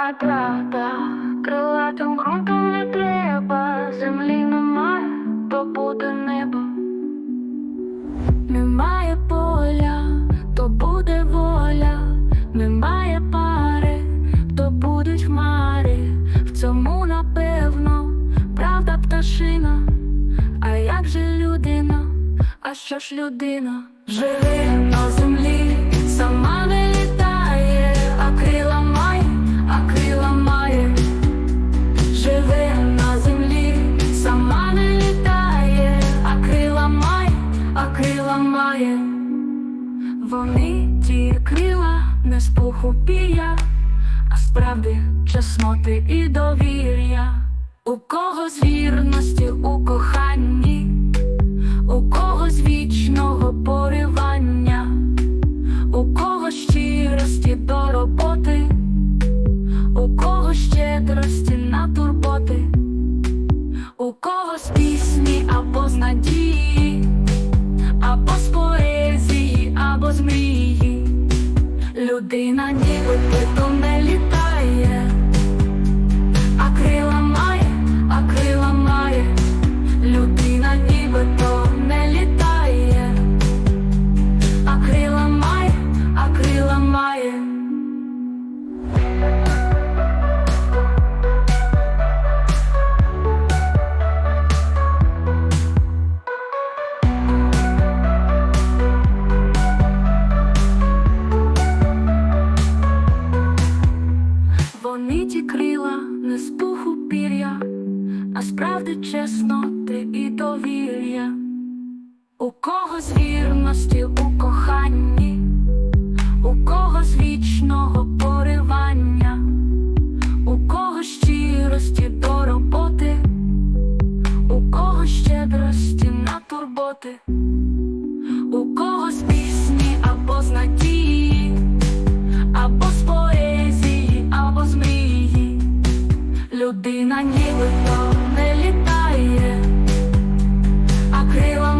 а правда крилатим ґрунтом не треба, землі немає, то буде небо. Немає поля, то буде воля, немає пари, то будуть хмари. В цьому напевно правда пташина. А як же людина? А що ж людина? Живе на землі, не з пір'я, а справді чесноти і довір'я. Людина ніби мила, не з пуху пір'я, а справди чесноти і довір'я. У кого з вірності у коханні, у кого з вічного поривання, у кого щирості до роботи, у кого щедрості на турботи. крило не літає, а крила.